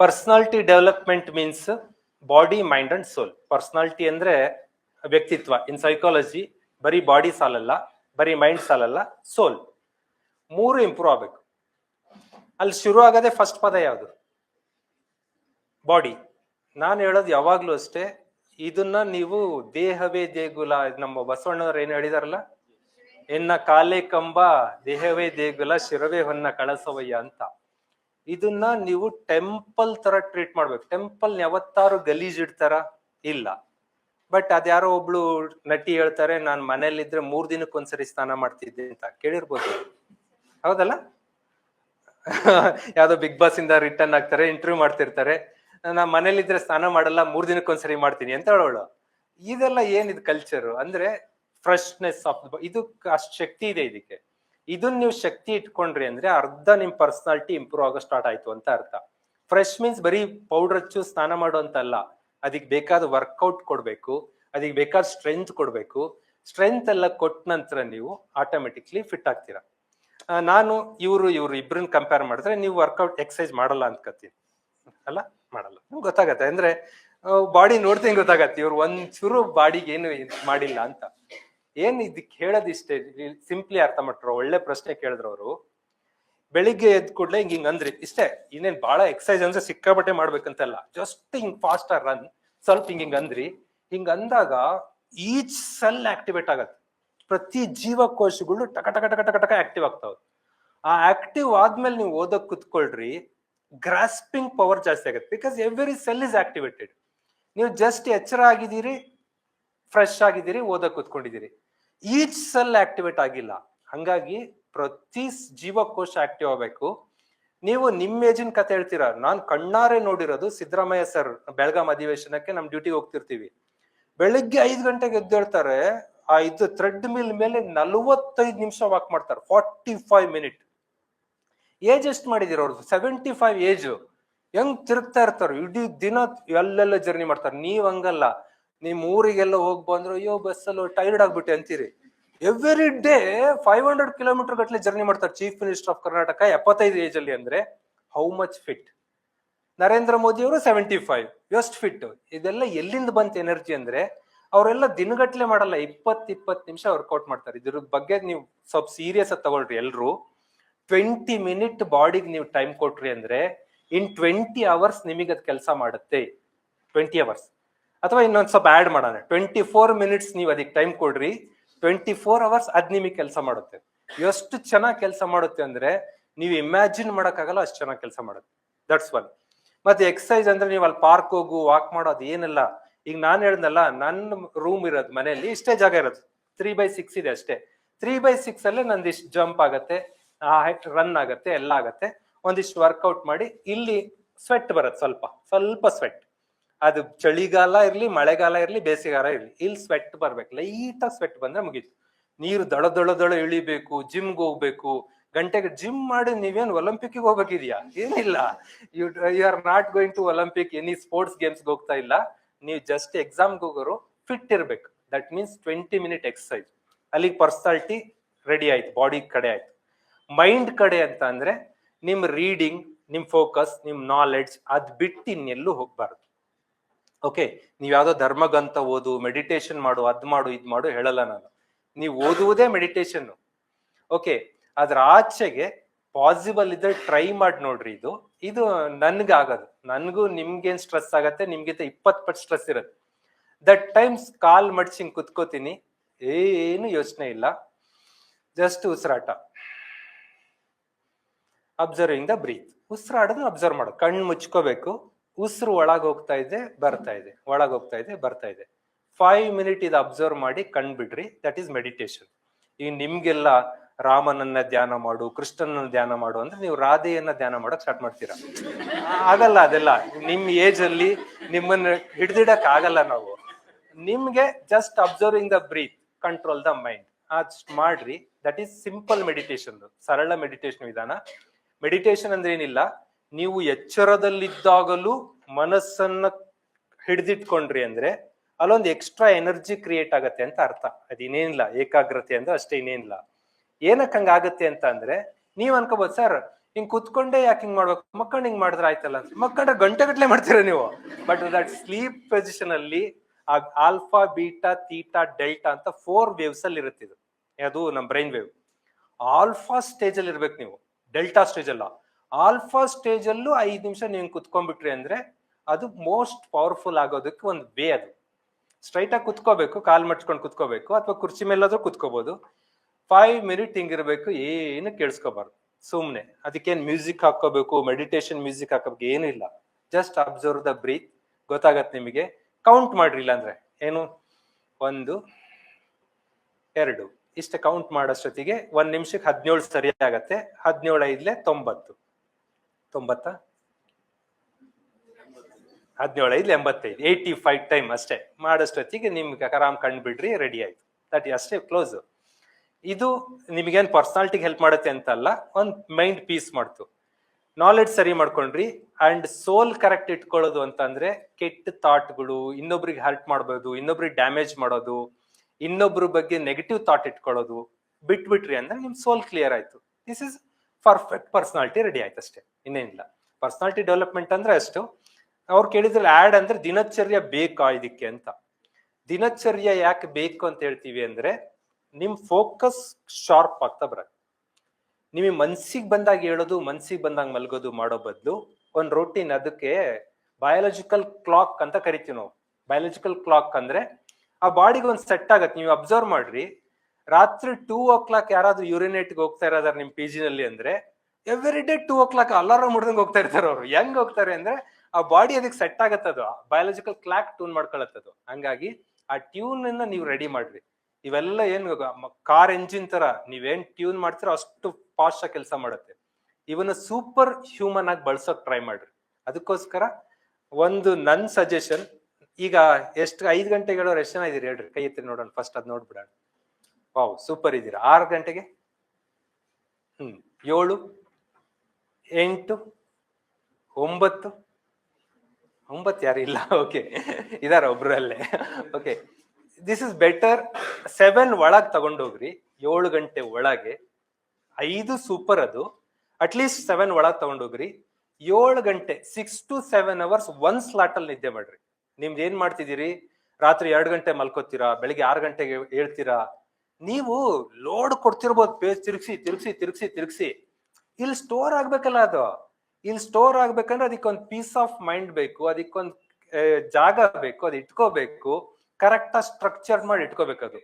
Personality development means body mind and soul personality ಅಂದ್ರೆ ವ್ಯಕ್ತಿತ್ವ. In psychology ಬರೀ body ಸಾಲಲ್ಲ, ಬರೀ ಮೈಂಡ್ ಸಾಲಲ್ಲ ಸೋಲ್ ಮೂರು ಇಂಪ್ರೂವ್ ಆಗ್ಬೇಕು. ಅಲ್ಲಿ ಶುರು ಆಗದೆ ಫಸ್ಟ್ ಪದ ಯಾವುದು? ಬಾಡಿ ನಾನು ಹೇಳೋದು ಯಾವಾಗಲೂ ಅಷ್ಟೇ, ಇದನ್ನ ನೀವು ದೇಹವೇ ದೇಗುಲ. ನಮ್ಮ ಬಸವಣ್ಣವ್ರು ಏನು ಹೇಳಿದಾರಲ್ಲ? ಎನ್ನ ಕಾಲೇ ಕಂಬ, ದೇಹವೇ ದೇಗುಲ, ಶಿರವೇ ಹೊನ್ನ ಕಳಸವಯ್ಯ ಅಂತ. ಇದನ್ನ ನೀವು ಟೆಂಪಲ್ ತರ ಟ್ರೀಟ್ ಮಾಡ್ಬೇಕು. ಟೆಂಪಲ್ ಯಾವತ್ತಾರು ಗಲೀಜ್ ಇಡ್ತಾರ? ಇಲ್ಲ. ಬಟ್ ಅದ್ಯಾರೋ ಒಬ್ಳು ನಟಿ ಹೇಳ್ತಾರೆ, ನಾನು ಮನೇಲಿದ್ರೆ ಮೂರ್ ದಿನಕ್ಕೊಂದ್ಸರಿ ಸ್ನಾನ ಮಾಡ್ತಿದ್ದೆ ಅಂತ. ಕೇಳಿರ್ಬೋದು. ಹೌದಲ್ಲ? ಯಾವ್ದೋ ಬಿಗ್ ಬಾಸ್ ಇಂದ ರಿಟರ್ನ್ ಆಗ್ತಾರೆ, ಇಂಟರ್ವ್ಯೂ ಮಾಡ್ತಿರ್ತಾರೆ. ನಾನು ಮನೇಲಿದ್ರೆ ಸ್ನಾನ ಮಾಡಲ್ಲ, ಮೂರ್ ದಿನಕ್ಕೊಂದ್ಸರಿ ಮಾಡ್ತೀನಿ ಅಂತ ಹೇಳೋಳು. ಇದೆಲ್ಲ ಏನಿದ್ ಕಲ್ಚರು ಅಂದ್ರೆ ಫ್ರೆಶ್ನೆಸ್ ಆಫ್ ಇದು ಅಷ್ಟು ಶಕ್ತಿ ಇದೆ ಇದಕ್ಕೆ. ಇದನ್ನ ನೀವು ಶಕ್ತಿ ಇಟ್ಕೊಂಡ್ರಿ ಅಂದ್ರೆ ಅರ್ಧ ನಿಮ್ ಪರ್ಸನಾಲಿಟಿ ಇಂಪ್ರೂವ್ ಆಗೋ ಸ್ಟಾರ್ಟ್ ಆಯ್ತು ಅಂತ ಅರ್ಥ. ಫ್ರೆಶ್ ಮೀನ್ಸ್ ಬರೀ ಪೌಡರ್ ಹಚ್ಚು, ಸ್ನಾನ ಮಾಡೋ ಅಂತಲ್ಲ. ಅದಕ್ಕೆ ಬೇಕಾದ ವರ್ಕೌಟ್ ಕೊಡಬೇಕು ಅದಕ್ಕೆ ಬೇಕಾದ ಸ್ಟ್ರೆಂತ್ ಕೊಡಬೇಕು. ಸ್ಟ್ರೆಂತ್ ಎಲ್ಲ ಕೊಟ್ಟ ನಂತರ ನೀವು ಆಟೋಮೆಟಿಕ್ಲಿ ಫಿಟ್ ಆಗ್ತೀರಾ. ನಾನು, ಇವರು ಇವರು ಇಬ್ರನ್ನ ಕಂಪೇರ್ ಮಾಡಿದ್ರೆ ನೀವು ವರ್ಕೌಟ್ ಎಕ್ಸಸೈಸ್ ಮಾಡಲ್ಲ ಅನ್ಕೋತೀನಿ ಅಲ್ಲ? ಮಾಡಲ್ಲ. ನಿಮ್ಗೆ ಗೊತ್ತಾಗತ್ತೆ. ಅಂದ್ರೆ ಬಾಡಿ ನೋಡ್ತೀನಿ ಗೊತ್ತಾಗತ್ತೆ. ಇವ್ರು ಒಂದ್ ಚೂರು ಬಾಡಿಗೆ ಏನು ಮಾಡಿಲ್ಲ ಅಂತ. ಏನ್ ಇದಕ್ಕೆ ಹೇಳೋದಿಷ್ಟೇ ಸಿಂಪ್ಲಿ ಅರ್ಥ ಮಾಡ್ರು ಒಳ್ಳೆ ಪ್ರಶ್ನೆ ಕೇಳಿದ್ರು ಅವರು. ಬೆಳಿಗ್ಗೆ ಎದ್ ಕೂಡ್ಲೆ ಹಿಂಗ್ ಹಿಂಗ್ ಅಂದ್ರಿ. ಇಷ್ಟೇ, ಇನ್ನೇನ್ ಬಹಳ ಎಕ್ಸಸೈಸ್ ಅಂದ್ರೆ ಸಿಕ್ಕಾಪಟ್ಟೆ ಮಾಡ್ಬೇಕಂತಲ್ಲ. ಜಸ್ಟ್ ಹಿಂಗ್ ಫಾಸ್ಟ್ ರನ್ ಸ್ವಲ್ಪ ಹಿಂಗ್ ಹಿಂಗ್ ಅಂದ್ರಿ. ಹಿಂಗ್ ಅಂದಾಗ ಈಚ್ ಸೆಲ್ ಆಕ್ಟಿವೇಟ್ ಆಗತ್ತೆ. ಪ್ರತಿ ಜೀವಕೋಶಗಳು ಟಕ ಟಕ ಟಕ ಟಕ ಟಕ ಆಕ್ಟಿವ್ ಆಗ್ತಾವ. ಆ ಆಕ್ಟಿವ್ ಆದ್ಮೇಲೆ ನೀವು ಓದಕ್ ಕುತ್ಕೊಳ್ರಿ ಗ್ರಾಸ್ಪಿಂಗ್ ಪವರ್ ಜಾಸ್ತಿ ಆಗುತ್ತೆ. Because every cell is activated ನೀವು ಜಸ್ಟ್ ಎಚ್ಚರ ಆಗಿದ್ದೀರಿ ಫ್ರೆಶ್ ಆಗಿದ್ದೀರಿ, ಓದಕ್ ಕುತ್ಕೊಂಡಿದ್ದೀರಿ. ಈಚ್ ಸೆಲ್ ಆಕ್ಟಿವೇಟ್ ಆಗಿಲ್ಲ. ಹಂಗಾಗಿ ಪ್ರತಿ ಜೀವಕೋಶ ಆಕ್ಟಿವ್ ಆಗಬೇಕು. ನೀವು ನಿಮ್ಮ ಏಜಿನ ಕತೆ ಹೇಳ್ತೀರಾ, ನಾನು ಕಣ್ಣಾರೆ ನೋಡಿರೋದು ಸಿದ್ದರಾಮಯ್ಯ ಸರ್ ಬೆಳಗಾಂ ಅಧಿವೇಶನಕ್ಕೆ ನಮ್ಮ ಡ್ಯೂಟಿಗೆ ಹೋಗ್ತಿರ್ತೀವಿ. ಬೆಳಿಗ್ಗೆ ಐದು ಗಂಟೆಗೆ ಎದ್ದೇಳ್ತಾರೆ ಆ ಇದು ಥ್ರೆಡ್ ಮಿಲ್ ಮೇಲೆ ನಲವತ್ತೈದು ನಿಮಿಷ ವಾಕ್ ಮಾಡ್ತಾರೆ ಫಾರ್ಟಿ ಫೈವ್ ಮಿನಿಟ್ ಏಜ್ ಎಷ್ಟು ಮಾಡಿದಿರ ಅವ್ರದ್ದು? ಸೆವೆಂಟಿ ಫೈವ್ ಏಜ್ ಹೆಂಗ್ ತಿರುಗ್ತಾ ಇರ್ತಾರೆ? ಇಡೀ ದಿನ ಎಲ್ಲೆಲ್ಲ ಜರ್ನಿ ಮಾಡ್ತಾರೆ. ನೀವ್ ಹಂಗಲ್ಲ. ನಿಮ್ ಊರಿಗೆಲ್ಲ ಹೋಗ್ ಬಂದ್ರು, ಅಯ್ಯೋ ಬಸ್ಸಲ್ಲಿ ಟೈರ್ಡ್ ಆಗ್ಬಿಟ್ಟೆ ಅಂತೀರಿ. Every day five hundred kilometre ಗಟ್ಟಲೆ ಜರ್ನಿ ಮಾಡ್ತಾರೆ ಚೀಫ್ ಮಿನಿಸ್ಟರ್ ಆಫ್ ಕರ್ನಾಟಕ ಎಪ್ಪತ್ತೈದು ಏಜ್ ಅಲ್ಲಿ ಅಂದ್ರೆ how much fit Narendra Modi ಅವರು ಸೆವೆಂಟಿ ಫೈವ್ ಎಷ್ಟು ಫಿಟ್ ಇದೆಲ್ಲ ಎಲ್ಲಿಂದ ಬಂತ ಎನರ್ಜಿ ಅಂದ್ರೆ ಅವರೆಲ್ಲ ದಿನಗಟ್ಲೆ ಮಾಡಲ್ಲ ಇಪ್ಪತ್ ಇಪ್ಪತ್ ನಿಮಿಷ ವರ್ಕೌಟ್ ಮಾಡ್ತಾರೆ. ಇದ್ರ ಬಗ್ಗೆ ನೀವು ಸ್ವಲ್ಪ ಸೀರಿಯಸ್ ಆಗಿ ತಗೊಳ್ರಿ ಎಲ್ರು. ಟ್ವೆಂಟಿ ಮಿನಿಟ್ ಬಾಡಿಗೆ ನೀವು ಟೈಮ್ ಕೊಟ್ರಿ ಅಂದ್ರೆ ಇನ್ ಟ್ವೆಂಟಿ ಅವರ್ಸ್ ನಿಮಗೆ ಅದು ಕೆಲಸ ಮಾಡುತ್ತೆ. ಟ್ವೆಂಟಿ ಅವರ್ಸ್ ಅಥವಾ ಇನ್ನೊಂದು ಸ್ವಲ್ಪ ಆಡ್ ಮಾಡೋಣ. ಟ್ವೆಂಟಿ ಫೋರ್ ಮಿನಿಟ್ಸ್ ನೀವು ಅದಕ್ಕೆ ಟೈಮ್ ಕೊಡ್ರಿ. ಟ್ವೆಂಟಿ ಫೋರ್ ಅವರ್ಸ್ ಅದ್ ನಿಮಗೆ ಕೆಲಸ ಮಾಡುತ್ತೆ. ಎಷ್ಟು ಚೆನ್ನಾಗಿ ಕೆಲಸ ಮಾಡುತ್ತೆ ಅಂದ್ರೆ ನೀವು ಇಮ್ಯಾಜಿನ್ ಮಾಡೋಕ್ಕಾಗಲ್ಲ ಅಷ್ಟು ಚೆನ್ನಾಗಿ ಕೆಲಸ ಮಾಡುತ್ತೆ. ದಟ್ಸ್ ಒನ್ ಮತ್ತೆ ಎಕ್ಸಸೈಸ್ ಅಂದ್ರೆ ನೀವು ಅಲ್ಲಿ ಪಾರ್ಕ್ ಹೋಗು ವಾಕ್ ಮಾಡೋದು ಏನಲ್ಲ. ಈಗ ನಾನು ಹೇಳ್ದಲ್ಲ ನನ್ನ ರೂಮ್ ಇರೋದು ಮನೆಯಲ್ಲಿ ಇಷ್ಟೇ ಜಾಗ ಇರೋದು. ತ್ರೀ ಬೈ ಸಿಕ್ಸ್ ಇದೆ ಅಷ್ಟೇ. ತ್ರೀ ಬೈ ಸಿಕ್ಸ್ ಅಲ್ಲೇ ನಂದು ಇಷ್ಟು ಜಂಪ್ ಆಗತ್ತೆ ರನ್ ಆಗತ್ತೆ, ಎಲ್ಲ ಆಗತ್ತೆ. ಒಂದಿಷ್ಟು ವರ್ಕೌಟ್ ಮಾಡಿ ಇಲ್ಲಿ ಸ್ವೆಟ್ ಬರುತ್ತೆ ಸ್ವಲ್ಪ. ಸ್ವಲ್ಪ ಸ್ವೆಟ್ ಅದು ಚಳಿಗಾಲ ಇರ್ಲಿ, ಮಳೆಗಾಲ ಇರ್ಲಿ ಬೇಸಿಗಾಲ ಇರ್ಲಿ, ಇಲ್ಲಿ ಸ್ವೆಟ್ ಬರ್ಬೇಕು. ಲೈಟಾಗಿ ಸ್ವೆಟ್ ಬಂದ್ರೆ ಮುಗೀತು. ನೀರು ದಳ ದಳ ದಳ ಇಳಿಬೇಕು ಜಿಮ್ಗೆ ಹೋಗ್ಬೇಕು. ಗಂಟೆಗೆ ಜಿಮ್ ಮಾಡಿ ನೀವೇನು ಒಲಿಂಪಿಕ್ ಹೋಗ್ಬೇಕಿದ್ಯಾ? ಏನಿಲ್ಲ. You you are not going to Olympic any sports games ಹೋಗ್ತಾ ಇಲ್ಲ. ನೀವು ಜಸ್ಟ್ ಎಕ್ಸಾಮ್ಗೆ ಹೋಗೋರು ಫಿಟ್ ಇರ್ಬೇಕು. That means twenty minute exercise ಅಲ್ಲಿಗೆ ಪರ್ಸನಾಲಿಟಿ ರೆಡಿ ಆಯ್ತು ಬಾಡಿ ಕಡೆ ಆಯ್ತು. ಮೈಂಡ್ ಕಡೆ ಅಂತ ಅಂದ್ರೆ, ನಿಮ್ ರೀಡಿಂಗ್ ನಿಮ್ ಫೋಕಸ್ ನಿಮ್ ನಾಲೆಡ್ಜ್ ಅದ್ ಬಿಟ್ಟು ಇನ್ನೆಲ್ಲೂ ಹೋಗ್ಬಾರ್ದು. ಓಕೆ, ನೀವು ಯಾವುದೋ ಧರ್ಮಗಂತ ಓದು ಮೆಡಿಟೇಷನ್ ಮಾಡು, ಅದ್ ಮಾಡು, ಇದ್ ಮಾಡು ಹೇಳಲ್ಲ ನಾನು. ನೀವು ಓದುವುದೇ ಮೆಡಿಟೇಷನ್ ಓಕೆ, ಅದ್ರ ಆಚೆಗೆ ಪಾಸಿಬಲ್ ಇದ್ರೆ ಟ್ರೈ ಮಾಡಿ ನೋಡ್ರಿ ಇದು. ಇದು ನನ್ಗೆ ಆಗೋದು. ನನ್ಗೂ ನಿಮ್ಗೇನ್ ಸ್ಟ್ರೆಸ್ ಆಗತ್ತೆ, ನಿಮ್ಗಿಂತ ಇಪ್ಪತ್ ಪಟ್ ಸ್ಟ್ರೆಸ್ ಇರುತ್ತೆ. ದಟ್ ಟೈಮ್ಸ್ ಕಾಲ್ ಮಡ್ಸಿ ಹಿಂಗ್ ಕುತ್ಕೋತೀನಿ. ಏನು ಯೋಚನೆ ಇಲ್ಲ. ಜಸ್ಟ್ ಉಸಿರಾಟ. ಅಬ್ಸರ್ವಿಂಗ್ ದ ಬ್ರೀತ್ ಉಸಿರಾಡೋದು ಅಬ್ಸರ್ವ್ ಮಾಡೋದು ಕಣ್ಣು ಮುಚ್ಕೋಬೇಕು. ಉಸಿರು ಒಳಗೋಗ್ತಾ ಇದೆ, ಬರ್ತಾ ಇದೆ. ಒಳಗೋಗ್ತಾ ಇದೆ, ಬರ್ತಾ ಇದೆ. ಫೈವ್ ಮಿನಿಟ್ ಇದು ಅಬ್ಸರ್ವ್ ಮಾಡಿ ಕಂಡ್ಬಿಡ್ರಿ. ಬಿಡ್ರಿ ದಟ್ ಈಸ್ ಮೆಡಿಟೇಷನ್ ಈಗ ನಿಮ್ಗೆಲ್ಲ ರಾಮನನ್ನ ಧ್ಯಾನ ಮಾಡು ಕೃಷ್ಣನ ಧ್ಯಾನ ಮಾಡು ಅಂದ್ರೆ ನೀವು ರಾಧೆಯನ್ನ ಧ್ಯಾನ ಮಾಡಕ್ ಸ್ಟಾರ್ಟ್ ಮಾಡ್ತೀರಾ? ಆಗಲ್ಲ ಅದೆಲ್ಲ. ನಿಮ್ ಏಜ್ ಅಲ್ಲಿ ನಿಮ್ಮನ್ನ ಹಿಡ್ದಿಡಕ್ ಆಗಲ್ಲ ನಾವು. ನಿಮ್ಗೆ just observing the breath control the mind ಅದ್ ಮಾಡ್ರಿ. ದಟ್ ಈಸ್ ಸಿಂಪಲ್ ಮೆಡಿಟೇಷನ್ ಸರಳ ಮೆಡಿಟೇಷನ್ ವಿಧಾನ. ಮೆಡಿಟೇಷನ್ ಅಂದ್ರೆ ಏನಿಲ್ಲ. ನೀವು ಎಚ್ಚರದಲ್ಲಿದ್ದಾಗಲೂ ಮನಸ್ಸನ್ನ ಹಿಡಿದಿಟ್ಕೊಂಡ್ರಿ ಅಂದ್ರೆ ಅಲ್ಲೊಂದು ಎಕ್ಸ್ಟ್ರಾ ಎನರ್ಜಿ ಕ್ರಿಯೇಟ್ ಆಗತ್ತೆ ಅಂತ ಅರ್ಥ. ಅದಿನ್ನೇನಿಲ್ಲ ಏಕಾಗ್ರತೆ ಅಂದ್ರೆ ಅಷ್ಟೇ ಇನ್ನೇನಿಲ್ಲ. ಏನಕ್ಕೆ ಹಂಗಾಗತ್ತೆ ಅಂತ ಅಂದ್ರೆ ನೀವ್ ಅನ್ಕೋಬಹುದು ಸರ್, ಹಿಂಗ್ ಕುತ್ಕೊಂಡೆ ಯಾಕೆ ಹಿಂಗ್ ಮಾಡ್ಬೇಕು? ಮಕ್ಕಂಡ್ ಹಿಂಗ್ ಮಾಡಿದ್ರೆ ಆಯ್ತಲ್ಲ? ಅಂತ ಮಕ್ಕಂಡ್ರೆ ಗಂಟೆ ಗಟ್ಟಲೆ ಮಾಡ್ತೀರ ನೀವು? ಬಟ್ ದಟ್ ಸ್ಲೀಪ್ ಪೊಸಿಷನ್ ಅಲ್ಲಿ ಆಲ್ಫಾ ಬೀಟಾ ತೀಟಾ ಡೆಲ್ಟಾ ಅಂತ ಫೋರ್ ವೇವ್ಸ್ ಅಲ್ಲಿ ಇರುತ್ತೆ ಇದು. ಅದು ನಮ್ಮ ಬ್ರೈನ್ ವೇವ್ ಆಲ್ಫಾ ಸ್ಟೇಜ್ ಅಲ್ಲಿ ಇರ್ಬೇಕು ನೀವು. ಡೆಲ್ಟಾ ಸ್ಟೇಜ್ ಅಲ್ಲ. ಆಲ್ಫಾ ಸ್ಟೇಜ್ ಅಲ್ಲೂ ಐದು ನಿಮಿಷ ನೀವು ಕುತ್ಕೊಂಡ್ಬಿಟ್ರಿ ಅಂದ್ರೆ ಅದು ಮೋಸ್ಟ್ ಪವರ್ಫುಲ್ ಆಗೋದಕ್ಕೆ ಒಂದು ವೇ ಅದು. ಸ್ಟ್ರೈಟ್ ಆಗಿ ಕುತ್ಕೋಬೇಕು, ಕಾಲ್ ಮಡ್ಚ್ಕೊಂಡು ಕುತ್ಕೋಬೇಕು, ಅಥವಾ ಕುರ್ಚಿ ಮೇಲಾದ್ರೂ ಕುತ್ಕೋಬಹುದು ಫೈವ್ ಮಿನಿಟ್ ಹಿಂಗಿರ್ಬೇಕು, ಏನು ಕೇಳಿಸ್ಕೋಬಾರ್ದು. ಸುಮ್ಮನೆ ಅದಕ್ಕೇನು ಮ್ಯೂಸಿಕ್ ಹಾಕೋಬೇಕು ಮೆಡಿಟೇಷನ್ ಮ್ಯೂಸಿಕ್ ಹಾಕೋಬೇಕು ಏನು ಇಲ್ಲ. ಜಸ್ಟ್ ಅಬ್ಸರ್ವ್ ದ ಬ್ರೀತ್ ಗೊತ್ತಾಗತ್ತೆ ನಿಮಗೆ. ಕೌಂಟ್ ಮಾಡ್ರಿ ಇಲ್ಲ ಅಂದ್ರೆ ಏನು? ಒಂದು, ಎರಡು. ಇಷ್ಟ ಕೌಂಟ್ ಮಾಡೋಷ್ಟೊತ್ತಿಗೆ ಒಂದ್ ನಿಮಿಷಕ್ಕೆ ಹದಿನೇಳು ಸರಿ ಆಗತ್ತೆ ಹದಿನೇಳು ಐದ್ಲೆ ತೊಂಬತ್ತು. ತೊಂಬತ್ತ ಹದಿನೇಳು ಐದು ಎಂಬತ್ತೈದು ಏಯ್ಟಿ ಫೈವ್ ಟೈಮ್ ಅಷ್ಟೇ ಮಾಡೋಷ್ಟೊತ್ತಿಗೆ ನಿಮ್ಗೆ ಆರಾಮ್ ಕಂಡುಬಿಡ್ರಿ ರೆಡಿ ಆಯ್ತು. ದಟ್ ಅಷ್ಟೇ ಕ್ಲೋಸ್ ಇದು ನಿಮಗೇನು ಪರ್ಸನಾಲಿಟಿಗೆ ಹೆಲ್ಪ್ ಮಾಡುತ್ತೆ ಅಂತಲ್ಲ, ಒಂದು ಮೈಂಡ್ ಪೀಸ್ ಮಾಡ್ತು. ನಾಲೆಡ್ಜ್ ಸರಿ ಮಾಡ್ಕೊಂಡ್ರಿ ಅಂಡ್ ಸೋಲ್ ಕರೆಕ್ಟ್ ಇಟ್ಕೊಳ್ಳೋದು ಅಂತಂದ್ರೆ ಕೆಟ್ಟ ಥಾಟ್ಗಳು ಇನ್ನೊಬ್ರಿಗೆ ಹರ್ಟ್ ಮಾಡ್ಬೋದು, ಇನ್ನೊಬ್ರಿಗೆ ಡ್ಯಾಮೇಜ್ ಮಾಡೋದು, ಇನ್ನೊಬ್ರ ಬಗ್ಗೆ ನೆಗೆಟಿವ್ ಥಾಟ್ ಇಟ್ಕೊಳ್ಳೋದು, ಬಿಟ್ಬಿಟ್ರಿ ಅಂದ್ರೆ ನಿಮ್ ಸೋಲ್ ಕ್ಲಿಯರ್ ಆಯ್ತು. This is perfect personality ready ಆಯ್ತು ಅಷ್ಟೇ ಇನ್ನೇನಿಲ್ಲ. ಪರ್ಸನಾಲಿಟಿ ಡೆವಲಪ್ಮೆಂಟ್ ಅಂದ್ರೆ ಅಷ್ಟು, ಅವ್ರು ಕೇಳಿದ್ರಲ್ಲಿ ಆಡ್ ಅಂದ್ರೆ ದಿನಚರ್ಯ ಬೇಕಾ ಇದಕ್ಕೆ ಅಂತ. ದಿನಚರ್ಯ ಯಾಕೆ ಬೇಕು ಅಂತ ಹೇಳ್ತೀವಿ ಅಂದ್ರೆ, ನಿಮ್ ಫೋಕಸ್ ಶಾರ್ಪ್ ಆಗ್ತಾ ಬರತ್ತೆ. ನಿಮಗೆ ಮನ್ಸಿಗೆ ಬಂದಾಗ ಹೇಳೋದು, ಮನ್ಸಿಗೆ ಬಂದಾಗ ಮಲ್ಗೋದು ಮಾಡೋ ಬದಲು ಒಂದು ರೂಟೀನ್ ಅದಕ್ಕೆ ಬಯಾಲಜಿಕಲ್ ಕ್ಲಾಕ್ ಅಂತ ಕರಿತೀವಿ ನಾವು. ಬಯಾಲಜಿಕಲ್ ಕ್ಲಾಕ್ ಅಂದ್ರೆ ಆ ಬಾಡಿಗೆ ಒಂದು ಸೆಟ್ ಆಗತ್ತೆ, ನೀವು ಅಬ್ಸರ್ವ್ ಮಾಡ್ರಿ. ರಾತ್ರಿ ಟೂ ಓ ಕ್ಲಾಕ್ ಯಾರಾದ್ರೂ ಯೂರಿನೇಟ್ಗೆ ಹೋಗ್ತಾ ಇರೋದಾರ ನಿಮ್ ಪಿ ನಲ್ಲಿ ಅಂದ್ರೆ every day two o'clock alarm ಹೊಡೆದಂಗೆ ಹೋಗ್ತಾ ಇರ್ತಾರೆ ಅವ್ರು. ಹೆಂಗ್ ಹೋಗ್ತಾರೆ ಅಂದ್ರೆ ಆ ಬಾಡಿ ಅದಕ್ಕೆ ಸೆಟ್ ಆಗತ್ತದು ಬಯಾಲಜಿಕಲ್ ಕ್ಲಾಕ್ ಟ್ಯೂನ್ ಮಾಡ್ಕೊಳತ್ತದು ಹಂಗಾಗಿ ಆ ಟ್ಯೂನ್ ಅನ್ನ ನೀವು ರೆಡಿ ಮಾಡ್ರಿ. ಇವೆಲ್ಲ ಏನ್ ಕಾರ್ ಎಂಜಿನ್ ತರ ನೀವೇನ್ ಟ್ಯೂನ್ ಮಾಡ್ತೀರೋ ಅಷ್ಟು ಫಾಸ್ಟ್ ಆಗಿ ಕೆಲಸ ಮಾಡುತ್ತೆ. ಇವನ್ನ ಸೂಪರ್ ಹ್ಯೂಮನ್ ಆಗಿ ಬಳಸೋಕ್ ಟ್ರೈ ಮಾಡ್ರಿ. ಅದಕ್ಕೋಸ್ಕರ ಒಂದು ನನ್ ಸಜೆಷನ್ ಈಗ ಎಷ್ಟು, ಐದು ಗಂಟೆಗೆ ರೆಸ್ಟ್ ಎಷ್ಟು ಜನ ಇದೀರಿ ಹೇಳ್ರಿ. ಕೈ ಎತ್ತಿ ನೋಡೋಣ. ಫಸ್ಟ್ ಅದ್ ನೋಡ್ಬಿಡೋಣ. ವಾವ್ ಸೂಪರ್ ಇದ್ದೀರಾ? ಆರು ಗಂಟೆಗೆ? ಹ್ಮ್, ಏಳು, ಎಂಟು, ಒಂಬತ್ತು? ಒಂಬತ್ತು ಯಾರು ಇಲ್ಲ? ಓಕೆ ಇದಾರ ಒಬ್ರಲ್ಲೇ. Okay this is better seven ಒಳಗೆ ತಗೊಂಡೋಗ್ರಿ. ಏಳು ಗಂಟೆ ಒಳಗೆ. ಐದು ಸೂಪರ್ ಅದು. ಅಟ್ಲೀಸ್ಟ್ ಸೆವೆನ್ ಒಳಗೆ ತಗೊಂಡೋಗ್ರಿ. ಏಳು ಗಂಟೆ six to seven hours one slot ಅಲ್ಲಿ ನಿದ್ದೆ ಮಾಡ್ರಿ. ನಿಮ್ದು ಏನ್ ಮಾಡ್ತಿದ್ದೀರಿ? ರಾತ್ರಿ ಎರಡು ಗಂಟೆ ಮಲ್ಕೋತೀರಾ? ಬೆಳಿಗ್ಗೆ ಆರು ಗಂಟೆಗೆ ಹೇಳ್ತೀರಾ? ನೀವು ಲೋಡ್ ಕೊಡ್ತಿರ್ಬೋದು ಪೇಜ್ ತಿರುಗಿಸಿ ತಿರುಗಿಸಿ ತಿರುಗಿಸಿ ತಿರುಗಿಸಿ. ಇಲ್ಲಿ ಸ್ಟೋರ್ ಆಗ್ಬೇಕಲ್ಲ ಅದು. ಇಲ್ಲಿ ಸ್ಟೋರ್ ಆಗ್ಬೇಕಂದ್ರೆ ಅದಕ್ಕೊಂದು ಪೀಸ್ ಆಫ್ ಮೈಂಡ್ ಬೇಕು, ಅದಕ್ಕೊಂದು ಜಾಗ ಬೇಕು, ಅದು ಇಟ್ಕೋಬೇಕು. ಕರೆಕ್ಟ್ ಸ್ಟ್ರಕ್ಚರ್ ಮಾಡಿ ಇಟ್ಕೋಬೇಕು ಅದು